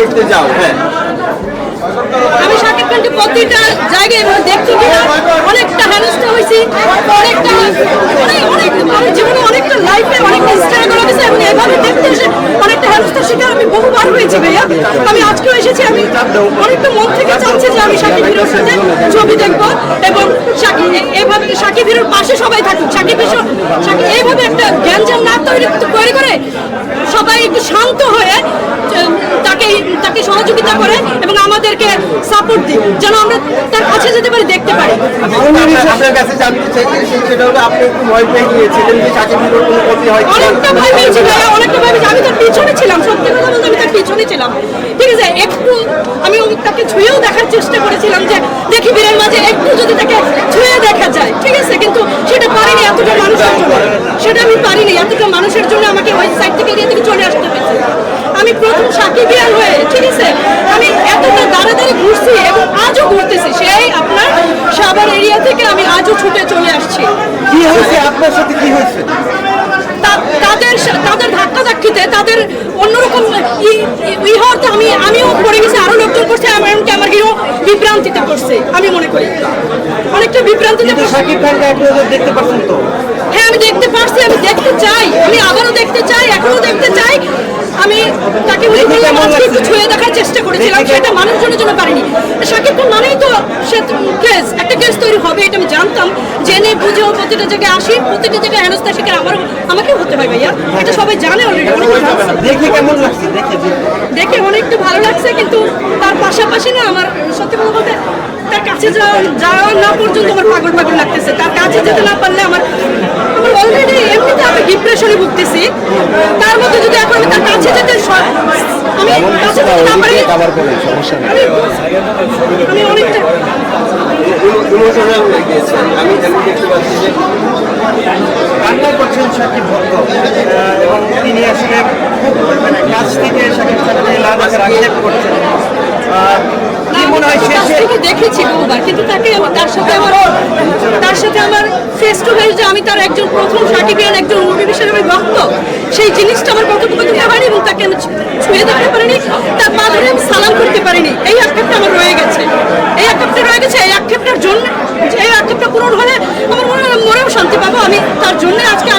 দেখতে যাও হ্যাঁ। আমি শাকিব খানকে প্রতিটা জায়গায় এভাবে দেখছি কিনা, অনেকটা হেনস্থা হয়েছি, অনেকটা অনেক অনেক আমার জীবনে অনেকটা লাইফে অনেকটা স্ট্রাগল হয়েছে, এবং এভাবে দেখতে এসে অনেকটা হেনস্থার শিকার আমি বহুবার হয়েছি, ভাইয়া। আমি আজকেও এসেছি, আমি অনেকটা মন থেকে চাচ্ছি যে আমি শাকিব হিরোর সাথে ছবি দেখব, এবং শাকিব এভাবে শাকিব হিরোর পাশে সবাই থাকুক? শাকিব হিরো শাকিব এইভাবে একটা জ্ঞানজাম না তৈরি তৈরি করে সবাই একটু শান্ত হয়ে তাকে সহযোগিতা করে এবং আমাদেরকে সাপোর্ট দিই যেন আমরা তার কাছে যেতে পারি দেখতে পারি। আপনার- আপনার কাছে জানতে চাই সেটা হলো আপনি একটু ভয় পেয়ে গিয়েছিলেন যে চাকরি কোনো ক্ষতি হয় অনেকটা ভয় পেয়েছি ভাইয়া অনেকটা ভয় পেয়েছি আমি তার পিছনে ছিলাম সত্যি কথা বলতে আমি তার পিছনে ছিলাম। ঠিক আছে একটু আমি তাকে ছুঁয়েও দেখার চেষ্টা করেছিলাম যে দেখি বীরের মাঝে একটু যদি তাকে ছুঁয়ে দেখা যায় ঠিক আছে? কিন্তু সেটা পারিনি এতটা মানুষের জন্য। সেটা আমি পারিনি এতটা মানুষের জন্য আমাকে ওই সাইড থেকে চলে আসতে আমি প্রথম সাকিবিয়ান হয়ে ঠিক আছে? আমি এতটা দাঁড়াদাঁড়ি ঘুরছি এবং আজও ঘুরতেছি। সেই আপনার সাভার এরিয়া থেকে আমি আজও ছুটে চলে আসছি। কি হয়েছে? আপনার সাথে কি হয়েছে? তাদের তাদের ধাক্কা ধাক্কিতে তাদের অন্যরকম ই- ই- ই আমি আমিও পড়ে গেছি আরও লোকজন করছে আমার এমনকি আমার হিরো বিভ্রান্তিতে পড়ছে আমি মনে করি। অনেকটা বিভ্রান্তিতে শাকিব খানকে দেখতে পাচ্ছেন তো? হ্যাঁ আমি দেখতে পারছি আমি দেখতে চাই। আমি আবারও দেখতে চাই এখনও দেখতে চাই। আমি তাকে বলি বললাম আজকে একটু ছুঁয়ে দেখার চেষ্টা করেছিলাম সেটা মানুষজনের জন্য পারিনি। শাকিব খান মানেই তো সে কেস একটা কেস তৈরি হবে এটা আমি জানতাম জেনে বুঝেও প্রতিটা জায়গায় আসি প্রতিটা জায়গায় হেনস্থা শিকার আমার আমাকে হতে হয় ভাইয়া। এটা সবাই জানে অলরেডি দেখে কেমন লাগছে? দেখে অনেকটা ভালো লাগছে কিন্তু তার পাশাপাশি না আমার সত্যি কথা বলতে তার কাছে যাওয়া যাওয়া না পর্যন্ত আমার পাগল পাগল লাগতেছে। তার কাছে যেতে না পারলে আমার আমার অলরেডি এমনিতে আমি ডিপ্রেশনে ভুগতেছি। তার মধ্যে যদি এখন আমি তার কাছে যেতে আমি কাছে যেতে না পারি আমি আমি অনেকটা ইমোশনাল আমি আমি দেখতে পাচ্ছি যে কান্না করছেন শাকিব ভক্ত এবং তিনি আসলে খুব মানে কাছ থেকে শাকিব খানকে না আক্ষেপ করছেন। কি মনে হয় দেখেছি বহুবার কিন্তু তাকে তার সাথে আমার তার সাথে আমার ফেস টু ফেস যে আমি তার একজন প্রথম সার্টিফিকেট, একজন মুভি আমি ভক্ত, সেই জিনিসটা আমার কথোপকথন হয়নি এবং তাকে আমি ছুঁয়ে দেখতে পারিনি, তার পা ধরে আমি সালাম করতে পারিনি। এই আক্ষেপটা আমার রয়ে গেছে। এই আক্ষেপটা রয়ে গেছে, এই আক্ষেপটার জন্য এই আক্ষেপটা পূরণ হলে আমার মনে হয় মনেও শান্তি পাবো। আমি তার জন্য আজকে